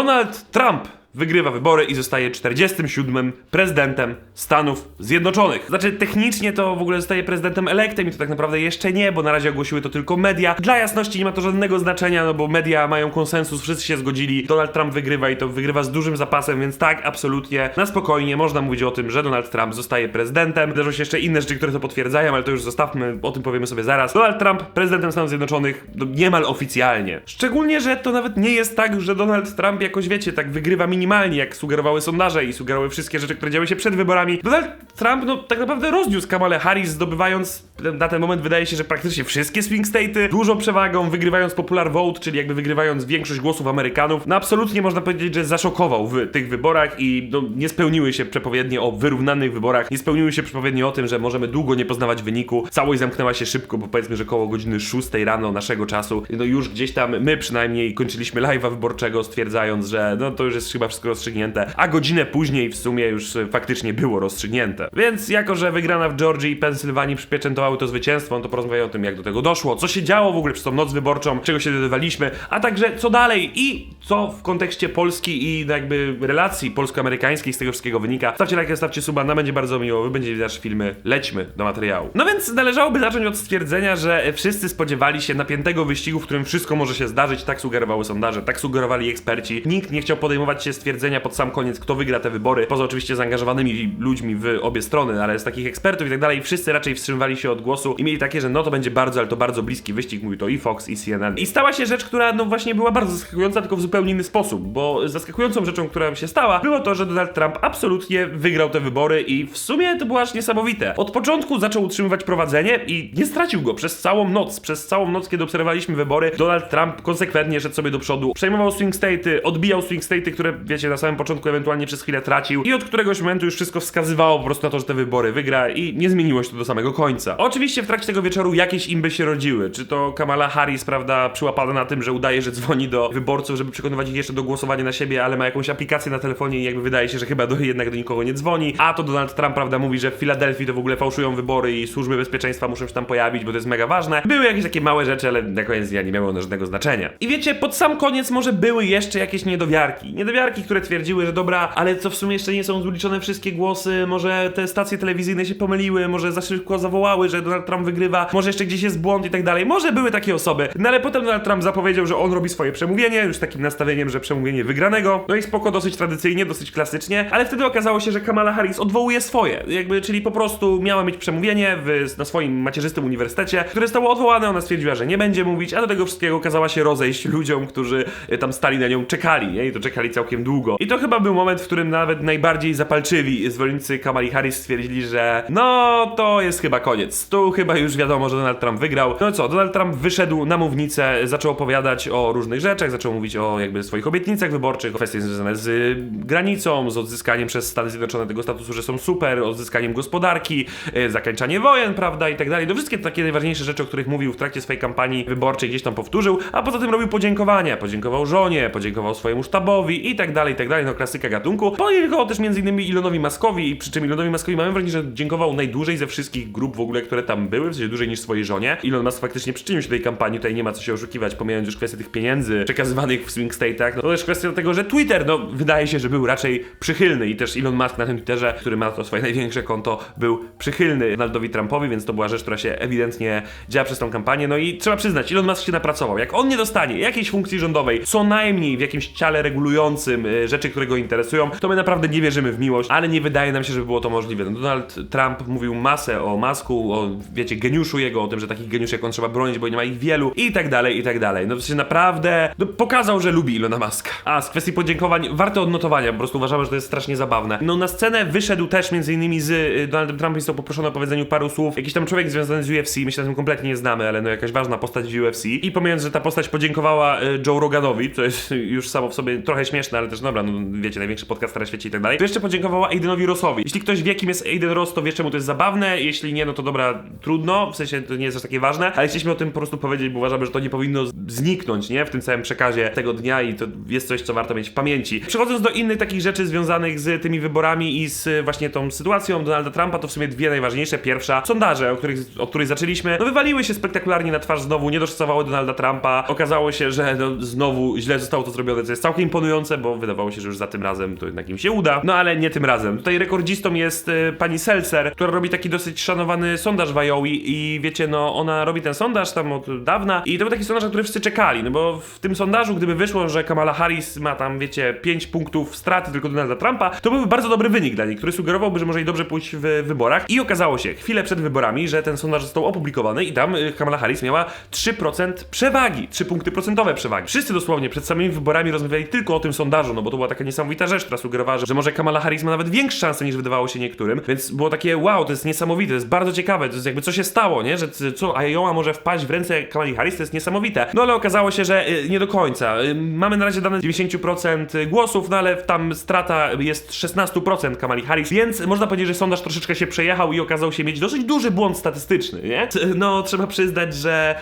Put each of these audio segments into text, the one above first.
Donald Trump wygrywa wybory i zostaje 47. prezydentem Stanów Zjednoczonych. Znaczy, technicznie to w ogóle zostaje prezydentem elektem i to tak naprawdę jeszcze nie, bo na razie ogłosiły to tylko media. Dla jasności nie ma to żadnego znaczenia, no bo media mają konsensus, wszyscy się zgodzili. Donald Trump wygrywa i to wygrywa z dużym zapasem, więc tak, absolutnie, na spokojnie można mówić o tym, że Donald Trump zostaje prezydentem. Zdarzą się jeszcze inne rzeczy, które to potwierdzają, ale to już zostawmy, o tym powiemy sobie zaraz. Donald Trump prezydentem Stanów Zjednoczonych no, niemal oficjalnie. Szczególnie, że to nawet nie jest tak, że Donald Trump jakoś, wiecie, tak wygrywa minimalnie, jak sugerowały sondaże i sugerowały wszystkie rzeczy, które działy się przed wyborami. Donald Trump, no tak naprawdę rozniósł Kamalę Harris, zdobywając na ten moment wydaje się, że praktycznie wszystkie swing state'y, dużą przewagą, wygrywając popular vote, czyli jakby wygrywając większość głosów Amerykanów. No absolutnie można powiedzieć, że zaszokował w tych wyborach i no, nie spełniły się przepowiednie o wyrównanych wyborach, nie spełniły się przepowiednie o tym, że możemy długo nie poznawać wyniku. Całość zamknęła się szybko, bo powiedzmy, że koło godziny 6 rano naszego czasu, no już gdzieś tam my przynajmniej kończyliśmy live'a wyborczego, stwierdzając, że no to już jest chyba wszystko rozstrzygnięte, a godzinę później w sumie już e, faktycznie było rozstrzygnięte. Więc jako, że wygrana w Georgii i Pensylwanii przypieczętowały to zwycięstwo, no to porozmawiamy o tym, jak do tego doszło, co się działo w ogóle przez tą noc wyborczą, czego się dowiadywaliśmy, a także co dalej i co w kontekście Polski i jakby relacji polsko-amerykańskiej z tego wszystkiego wynika. Stawcie lajka, stawcie suba, nam będzie bardzo miło, wy będziecie widać filmy, lećmy do materiału. No więc należałoby zacząć od stwierdzenia, że wszyscy spodziewali się napiętego wyścigu, w którym wszystko może się zdarzyć, tak sugerowały sondaże, tak sugerowali eksperci. Nikt nie chciał podejmować się stwierdzenia pod sam koniec, kto wygra te wybory, poza oczywiście zaangażowanymi ludźmi w obie strony, ale z takich ekspertów i tak dalej, wszyscy raczej wstrzymywali się od głosu i mieli takie, że no to będzie bardzo, ale to bardzo bliski wyścig, mówi to i Fox i CNN. I stała się rzecz, która no właśnie była bardzo zaskakująca, tylko w zupełnie inny sposób, bo zaskakującą rzeczą, która się stała, było to, że Donald Trump absolutnie wygrał te wybory i w sumie to było aż niesamowite. Od początku zaczął utrzymywać prowadzenie i nie stracił go przez całą noc. Przez całą noc, kiedy obserwowaliśmy wybory, Donald Trump konsekwentnie szedł sobie do przodu, przejmował swing state'y, odbijał swing state'y, które wiecie, na samym początku ewentualnie przez chwilę tracił i od któregoś momentu już wszystko wskazywało po prostu na to, że te wybory wygra i nie zmieniło się to do samego końca. Oczywiście w trakcie tego wieczoru jakieś imby się rodziły. Czy to Kamala Harris, prawda, przyłapana na tym, że udaje, że dzwoni do wyborców, żeby przekonywać ich jeszcze do głosowania na siebie, ale ma jakąś aplikację na telefonie i jakby wydaje się, że chyba do, jednak do nikogo nie dzwoni. A to Donald Trump, prawda, mówi, że w Filadelfii to w ogóle fałszują wybory i służby bezpieczeństwa muszą się tam pojawić, bo to jest mega ważne. Były jakieś takie małe rzeczy, ale na koniec dnia nie miały one żadnego znaczenia. I wiecie, pod sam koniec może były jeszcze jakieś niedowiarki. Niedowiarki, które twierdziły, że dobra, ale co w sumie jeszcze nie są zliczone wszystkie głosy, może te stacje telewizyjne się pomyliły, może za szybko zawołały, że Donald Trump wygrywa, może jeszcze gdzieś jest błąd i tak dalej. Może były takie osoby, no ale potem Donald Trump zapowiedział, że on robi swoje przemówienie, już takim nastawieniem, że przemówienie wygranego. No i spoko, dosyć tradycyjnie, dosyć klasycznie, ale wtedy okazało się, że Kamala Harris odwołuje swoje. Jakby, czyli po prostu miała mieć przemówienie w, na swoim macierzystym uniwersytecie, które zostało odwołane, ona stwierdziła, że nie będzie mówić, a do tego wszystkiego kazała się rozejść ludziom, którzy y, tam stali na nią, czekali, nie? I to czekali całkiem długo. I to chyba był moment, w którym nawet najbardziej zapalczywi zwolennicy Kamali Harris stwierdzili, że no to jest chyba koniec. Tu chyba już wiadomo, że Donald Trump wygrał. No co, Donald Trump wyszedł na mównicę, zaczął opowiadać o różnych rzeczach, zaczął mówić o jakby swoich obietnicach wyborczych, o kwestie związane z granicą, z odzyskaniem przez Stany Zjednoczone tego statusu, że są super, odzyskaniem gospodarki, y, zakończanie wojen, prawda, i tak dalej. To wszystkie takie najważniejsze rzeczy, o których mówił w trakcie swojej kampanii wyborczej, gdzieś tam powtórzył, a poza tym robił podziękowania. Podziękował żonie, podziękował swojemu sztabowi i tak dalej, i tak dalej. No klasyka gatunku. Podziękował też między innymi Elonowi Muskowi, przy czym Elonowi Muskowi mamy wrażenie, że dziękował najdłużej ze wszystkich grup w ogóle, które tam były, w sensie dłużej niż swojej żonie. Elon Musk faktycznie przyczynił się do tej kampanii, tutaj nie ma co się oszukiwać, pomijając już kwestię tych pieniędzy przekazywanych w swing state'ach. No to też kwestia tego, że Twitter, no wydaje się, że był raczej przychylny i też Elon Musk na tym Twitterze, który ma to swoje największe konto, był przychylny Donaldowi Trumpowi, więc to była rzecz, która się ewidentnie działa przez tą kampanię. No i trzeba przyznać, Elon Musk się napracował. Jak on nie dostanie jakiejś funkcji rządowej, co najmniej w jakimś ciale regulującym y, rzeczy, które go interesują, to my naprawdę nie wierzymy w miłość, ale nie wydaje nam się, żeby było to możliwe. No, Donald Trump mówił masę o Masku, o wiecie, geniuszu jego, o tym, że takich geniuszy jak on trzeba bronić, bo nie ma ich wielu i tak dalej, i tak dalej. No w sensie naprawdę no, pokazał, że lubi Ilona Maska. A z kwestii podziękowań, warte odnotowania, po prostu uważamy, że to jest strasznie zabawne. No na scenę wyszedł też między innymi z y, Donaldem Trumpem, został poproszony o powiedzeniu paru słów. Jakiś tam człowiek związany z UFC, my się na tym kompletnie nie znamy, ale no jakaś ważna postać w UFC. I pomijając, że ta postać podziękowała y, Joe Roganowi, co jest już samo w sobie trochę śmieszne, ale też dobra, no wiecie, największy podcast na świecie i tak dalej, to jeszcze podziękowała Aidenowi Rossowi. Jeśli ktoś wie, kim jest Aiden Ross, to wie, czemu to jest zabawne, jeśli nie, no to dobra, trudno, w sensie to nie jest aż takie ważne, ale chcieliśmy o tym po prostu powiedzieć, bo uważamy, że to nie powinno zniknąć, nie, w tym całym przekazie tego dnia i to jest coś, co warto mieć w pamięci. Przechodząc do innych takich rzeczy związanych z tymi wyborami i z y, właśnie tą sytuacją Donalda Trumpa, to w sumie dwie najważniejsze. Pierwsza, sondaże, o których, od których zaczęliśmy, no wywaliły się spektakularnie na twarz znowu, nie dostosowały Donalda Trumpa. Okazało się, że no, znowu źle zostało to zrobione, co jest całkiem imponujące, bo wydawało się, że już za tym razem to jednak im się uda. No ale nie tym razem. Tutaj rekordzistą jest y, pani Seltzer, która robi taki dosyć szanowany sondaż w Iowa i wiecie, no ona robi ten sondaż tam od dawna i to był taki sondaż, na który wszyscy czekali, no bo w tym sondażu, gdyby wyszło, że Kamala Harris ma tam, wiecie, 5 punktów straty tylko do Donalda Trumpa, to byłby bardzo dobry wynik dla niej, który sugerowałby, że może jej dobrze pójść w wyborach i okazało się chwilę przed wyborami, że ten sondaż został opublikowany i tam y, Kamala Harris miała 3% przewagi, 3 punkty procentowe przewagi. Wszyscy dosłownie przed samymi wyborami rozmawiali tylko o tym sondażu, no bo to była taka niesamowita rzecz, która sugerowała, że, że może Kamala Harris ma nawet większe szanse niż wydawało się niektórym, więc było takie wow, to jest niesamowite, to jest bardzo ciekawe, to jest jakby co się stało, nie, że co Iowa może wpaść w ręce Kamali Harris, to jest niesamowite. No ale okazało się, że y, nie do końca. Y, Mamy na razie dane 90% głosów, no ale tam strata jest 16% Kamali Harris, więc można powiedzieć, że sondaż troszeczkę się przejechał i okazał się mieć dosyć duży błąd statystyczny, nie? No trzeba przyznać, że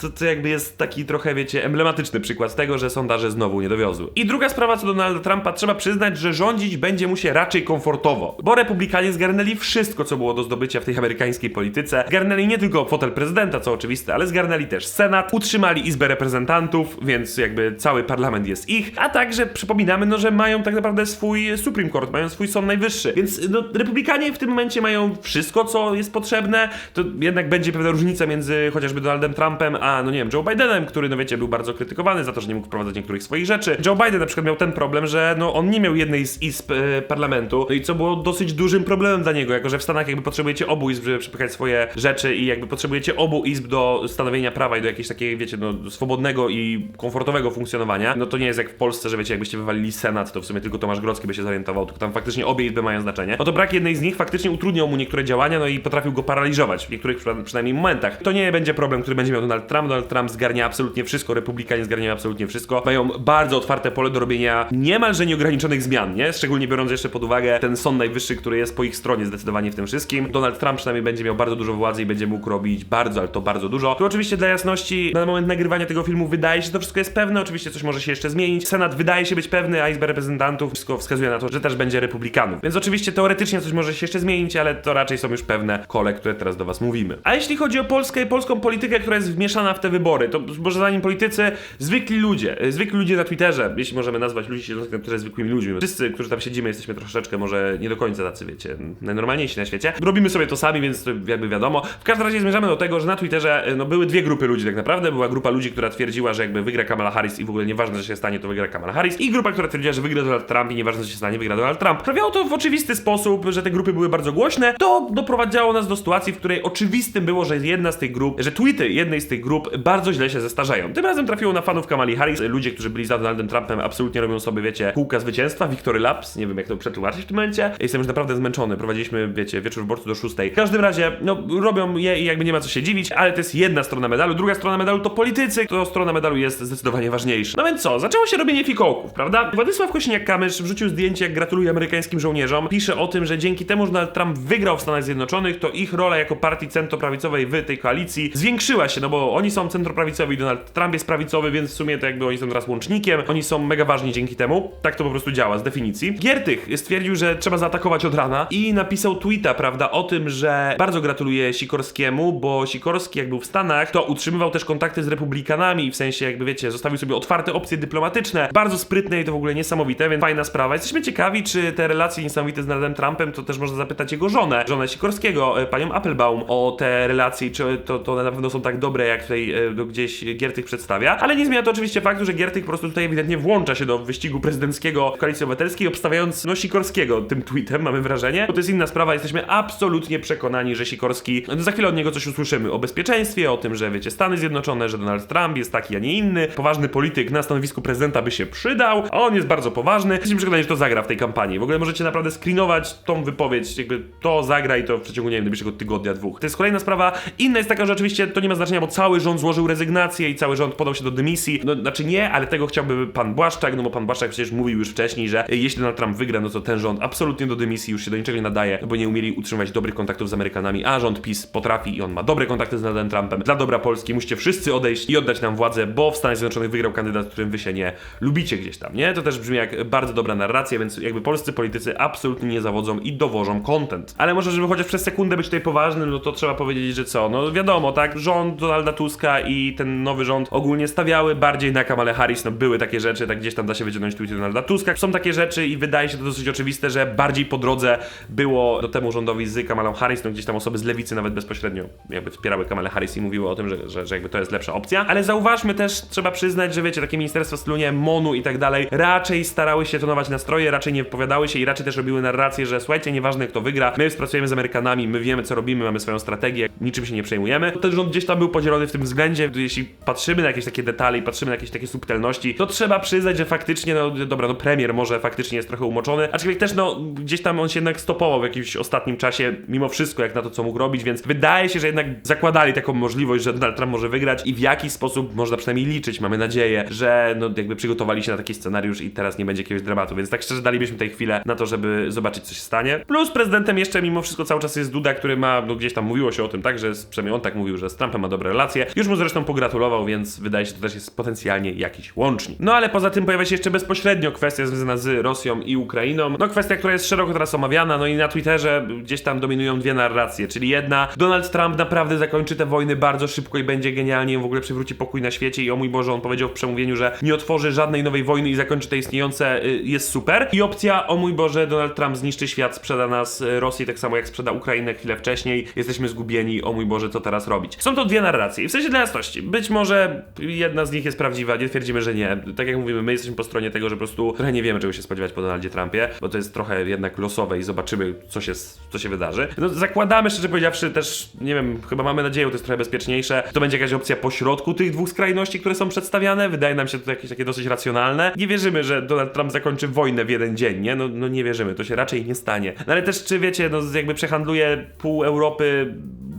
to, to jakby jest taki trochę, wiecie, emblematyczny przykład tego, że sondaże znowu nie dowiozły. I druga sprawa co do Donalda Trumpa, trzeba przyznać, że rządzić będzie mu się raczej komfortowo, bo republikanie zgarnęli wszystko, co było do zdobycia w tej amerykańskiej polityce. Zgarnęli nie tylko fotel prezydenta, co oczywiste, ale zgarnęli też Senat, utrzymali Izbę Reprezentantów, więc jakby cały parlament jest ich, a także przypominamy, no, że mają tak naprawdę swój Supreme Court, mają swój Sąd Najwyższy, więc no, republikanie w tym momencie mają wszystko, co jest potrzebne, to jednak będzie pewna różnica między chociażby Donaldem Trumpem, a no nie wiem, Joe Bidenem, który no wiecie, był bardzo krytykowany za to, że nie mógł wprowadzać niektórych swoich rzeczy. Joe Biden na przykład miał ten problem, że no on nie miał jednej z izb e, parlamentu, no i co było dosyć dużym problemem dla niego, jako że w Stanach jakby potrzebujecie obu izb, żeby przepychać swoje rzeczy i jakby potrzebujecie obu izb do stanowienia prawa i do jakiegoś takiego, wiecie, no swobodnego i komfortowego funkcjonowania. No to nie jest jak w Polsce, że wiecie, jakbyście wywalili Senat, to w sumie tylko Tomasz Grodzki by się zorientował, tylko tam faktycznie obie izby mają znaczenie. No to brak jednej z nich faktycznie utrudniał mu niektóre działania, no i potrafił go paraliżować w niektórych przyna- przynajmniej momentach. To nie będzie problem, który będzie miał Donald Trump. Donald Trump zgarnia absolutnie wszystko, republikanie zgarniają absolutnie wszystko. Mają bardzo otwarte pole do robienia niemalże nieograniczonych zmian, nie? Szczególnie biorąc jeszcze pod uwagę ten Sąd Najwyższy, który jest po ich stronie zdecydowanie w tym wszystkim. Donald Trump przynajmniej będzie miał bardzo dużo władzy i będzie mógł robić bardzo, ale to bardzo dużo. Tu oczywiście dla jasności, na moment nagrywania tego filmu wydaje się, że to wszystko jest pewne, oczywiście coś może się jeszcze zmienić. Senat wydaje się być pewny, a Izba Reprezentantów wszystko wskazuje na to, że też będzie republikanów. Więc oczywiście teoretycznie coś może się jeszcze zmienić, ale to raczej są już pewne kole, które teraz do was mówimy. A jeśli chodzi o Polskę i polską politykę, która jest wmieszana w te wybory, to może zanim politycy, zwykli ludzie, e, zwykli ludzie na Twitterze, jeśli możemy nazwać ludzi Twitterze zwykłymi ludźmi. Wszyscy, którzy tam siedzimy, jesteśmy troszeczkę może nie do końca tacy, wiecie, najnormalniejsi na świecie. Robimy sobie to sami, więc to jakby wiadomo. W każdym razie zmierzamy do tego, że na Twitterze no, były dwie grupy ludzi tak naprawdę. Była grupa ludzi, która twierdziła, że jakby wygra Kamala Harris i w ogóle nieważne, co się stanie, to wygra Kamala Harris. I grupa, która twierdziła, że wygra Donald Trump i nieważne, co się stanie, wygra Donald Trump. Prawiało to w oczywisty sposób, że te grupy były bardzo głośne. To doprowadzało nas do sytuacji, w której oczywistym było, że jedna z tych grup, że tweety jednej z tych grup bardzo źle się zestarzają. Tym razem trafiło na fanów Kamali Harris. Ludzie, którzy byli za Donaldem Trumpem, absolutnie robią sobie, wiecie, kółka zwycięstwa, Victory Laps. Nie wiem, jak to przetłumaczyć w tym momencie. Jestem już naprawdę zmęczony. Prowadziliśmy, wiecie, wieczór wyborczy do szóstej. W każdym razie, no, robią je i jakby nie ma co się dziwić, ale to jest jedna strona medalu. Druga strona medalu to politycy, to strona medalu jest zdecydowanie ważniejsza. No więc co? Zaczęło się robienie fikołków, prawda? Władysław Kośniak-Kamysz wrzucił zdjęcie, jak gratuluje amerykańskim żołnierzom. Pisze o tym, że dzięki temu, że Donald Trump wygrał w Stanach Zjednoczonych, to ich rola jako partii centroprawicowej w tej koalicji zwiększyła się, no bo oni są centroprawicowi, Donald Trump jest prawicowy, więc w sumie to jakby oni są teraz łącznikiem, oni są mega ważni dzięki temu. Tak to po prostu działa z definicji. Giertych stwierdził, że trzeba zaatakować od rana i napisał tweeta, prawda, o tym, że bardzo gratuluje Sikorskiemu, bo Sikorski jak był w Stanach, to utrzymywał też kontakty z republikanami, w sensie jakby wiecie, zostawił sobie otwarte opcje dyplomatyczne, bardzo sprytne i to w ogóle niesamowite, więc fajna sprawa. Jesteśmy ciekawi, czy te relacje niesamowite z Donaldem Trumpem, to też można zapytać jego żonę, żonę Sikorskiego, e, panią Applebaum, o te relacje, czy to, to one na pewno są tak dobre, jak tutaj e, no, gdzieś Giertych przedstawia, ale nie zmienia to oczywiście faktu, że Giertych po prostu tutaj ewidentnie włącza się do wyścigu prezydenckiego Koalicji Obywatelskiej, obstawiając no Sikorskiego tym tweetem, mamy wrażenie, bo to jest inna sprawa, jesteśmy absolutnie przekonani, że Sikorski, no, za chwilę od niego coś usłyszymy o bezpieczeństwie, o tym, że wiecie, Stany Zjednoczone, że Donald Trump jest taki, a nie inny, poważny polityk na stanowisku prezydenta by się przydał, a on jest bardzo poważny, jesteśmy przekonani, że to zagra w tej kampanii, w ogóle możecie naprawdę screenować tą wypowiedź, jakby to zagra i to w przeciągu, nie wiem, najbliższego tygodnia, dwóch. To jest kolejna sprawa. Inna jest taka, że oczywiście to nie ma znaczenia, bo cały rząd złożył rezygnację i cały rząd podał się do dymisji. No, znaczy nie, ale tego chciałby pan Błaszczak, no bo pan pan przecież mówił już wcześniej, że jeśli Donald Trump wygra, no to ten rząd absolutnie do dymisji już się do niczego nie nadaje, bo nie umieli utrzymywać dobrych kontaktów z Amerykanami, a rząd PiS potrafi i on ma dobre kontakty z Donaldem Trumpem. Dla dobra Polski musicie wszyscy odejść i oddać nam władzę, bo w Stanach Zjednoczonych wygrał kandydat, którym wy się nie lubicie gdzieś tam, nie? To też brzmi jak bardzo dobra narracja, więc jakby polscy politycy absolutnie nie zawodzą i dowożą content. Ale może, żeby chociaż przez sekundę być tutaj poważnym, no to trzeba powiedzieć, że co? No wiadomo, tak? Rząd Donalda Tuska i ten nowy rząd ogólnie stawiały bardziej na Kamale Harris, no były takie rzeczy, tak gdzieś tam da się wyciągnąć tweety Donalda Tuska. Są takie rzeczy i wydaje się to dosyć oczywiste, że bardziej po drodze było do temu rządowi z Kamalą Harris, no gdzieś tam osoby z lewicy nawet bezpośrednio jakby wspierały Kamalę Harris i mówiły o tym, że, że, że jakby to jest lepsza opcja. Ale zauważmy też, trzeba przyznać, że wiecie, takie ministerstwa w stylu, nie wiem, MONU i tak dalej, raczej starały się tonować nastroje, raczej nie wypowiadały się i raczej też robiły narrację, że słuchajcie, nieważne kto wygra, my współpracujemy z Amerykanami, my wiemy co robimy, mamy swoją strategię, niczym się nie przejmujemy. Ten rząd gdzieś tam był podzielony w tym względzie, jeśli patrzymy na jakieś takie detale i patrzymy na jakieś takie subtelności, to trzeba przyznać, że faktycznie, no dobra, no premier może faktycznie jest trochę umoczony, aczkolwiek też no gdzieś tam on się jednak stopował w jakimś ostatnim czasie, mimo wszystko jak na to co mógł robić, więc wydaje się, że jednak zakładali taką możliwość, że Donald Trump może wygrać i w jaki sposób można przynajmniej liczyć, mamy nadzieję, że no jakby przygotowali się na taki scenariusz i teraz nie będzie jakiegoś dramatu, więc tak szczerze dalibyśmy tej chwilę na to, żeby zobaczyć co się stanie. Plus prezydentem jeszcze mimo wszystko cały czas jest Duda, który ma, no gdzieś tam mówiło się o tym, tak, że przynajmniej on tak mówił, że z Trumpem ma dobre relacje. Już mu zresztą pogratulował, więc wydaje się, że to też jest potencjalnie jakiś łącznik. No ale poza tym pojawia się jeszcze bezpośrednio kwestia związana z Rosją i Ukrainą. No kwestia, która jest szeroko teraz omawiana, no i na Twitterze gdzieś tam dominują dwie narracje, czyli jedna, Donald Trump naprawdę zakończy te wojny bardzo szybko i będzie genialnie, w ogóle przywróci pokój na świecie i o mój Boże, on powiedział w przemówieniu, że nie otworzy żadnej nowej wojny i zakończy te istniejące, y, jest super. I opcja, o mój Boże, Donald Trump zniszczy świat, sprzeda nas y, Rosji, tak samo jak sprzeda Ukrainę chwilę wcześniej, jesteśmy zgubieni, o mój Boże, co teraz robić. Są to dwie narracje i w sensie dla jasności, być może jedna z nich jest prawdziwa, nie twierdzimy, że nie. Tak jak mówimy, my jesteśmy po stronie tego, że po prostu trochę nie wiemy, czego się spodziewać po Donaldzie Trumpie, bo to jest trochę jednak losowe i zobaczymy, co się, co się wydarzy. No, zakładamy, szczerze powiedziawszy, też, nie wiem, chyba mamy nadzieję, to jest trochę bezpieczniejsze, to będzie jakaś opcja pośrodku tych dwóch skrajności, które są przedstawiane. Wydaje nam się to jakieś takie dosyć racjonalne. Nie wierzymy, że Donald Trump zakończy wojnę w jeden dzień, nie? No, no nie wierzymy, to się raczej nie stanie. No ale też, czy wiecie, no jakby przehandluje pół Europy,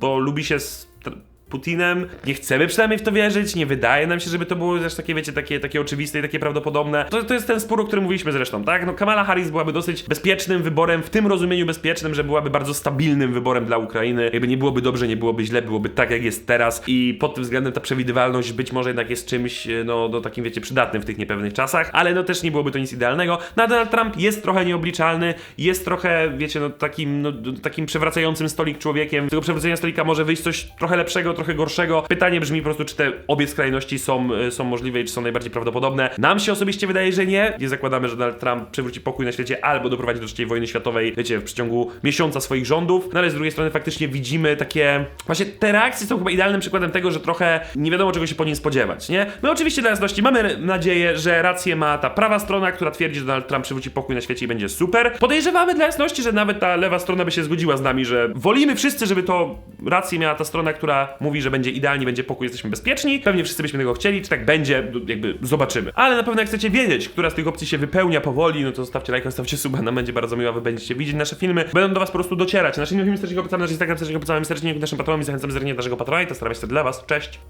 bo lubi się Putinem. Nie chcemy przynajmniej w to wierzyć, nie wydaje nam się, żeby to było też takie, wiecie, takie, takie oczywiste i takie prawdopodobne. To, to jest ten spór, o którym mówiliśmy zresztą, tak? No Kamala Harris byłaby dosyć bezpiecznym wyborem, w tym rozumieniu bezpiecznym, że byłaby bardzo stabilnym wyborem dla Ukrainy. Jakby nie byłoby dobrze, nie byłoby źle, byłoby tak, jak jest teraz i pod tym względem ta przewidywalność być może jednak jest czymś, no, no takim, wiecie, przydatnym w tych niepewnych czasach, ale no też nie byłoby to nic idealnego. No Donald Trump jest trochę nieobliczalny, jest trochę, wiecie, no takim, no, takim przewracającym stolik człowiekiem. Z tego przewracania stolika może wyjść coś trochę lepszego, trochę gorszego. Pytanie brzmi po prostu, czy te obie skrajności są, y, są możliwe i czy są najbardziej prawdopodobne. Nam się osobiście wydaje, że nie. Nie zakładamy, że Donald Trump przywróci pokój na świecie albo doprowadzi do trzeciej wojny światowej, wiecie, w przeciągu miesiąca swoich rządów. No ale z drugiej strony faktycznie widzimy takie... Właśnie te reakcje są chyba idealnym przykładem tego, że trochę nie wiadomo czego się po nim spodziewać, nie? My oczywiście dla jasności mamy nadzieję, że rację ma ta prawa strona, która twierdzi, że Donald Trump przywróci pokój na świecie i będzie super. Podejrzewamy dla jasności, że nawet ta lewa strona by się zgodziła z nami, że wolimy wszyscy, żeby to rację miała ta strona, która mówi, że będzie idealnie, będzie pokój, jesteśmy bezpieczni. Pewnie wszyscy byśmy tego chcieli, czy tak będzie, jakby zobaczymy. Ale na pewno jak chcecie wiedzieć, która z tych opcji się wypełnia powoli, no to zostawcie lajka, zostawcie suba, nam będzie bardzo miło, wy będziecie widzieć nasze filmy, będą do was po prostu docierać. Nasze filmy serdecznie opłacamy, nasz Instagram serdecznie opłacamy, serdecznie naszym patronom i zachęcam do naszego patrona i to staramy się dla was. Cześć!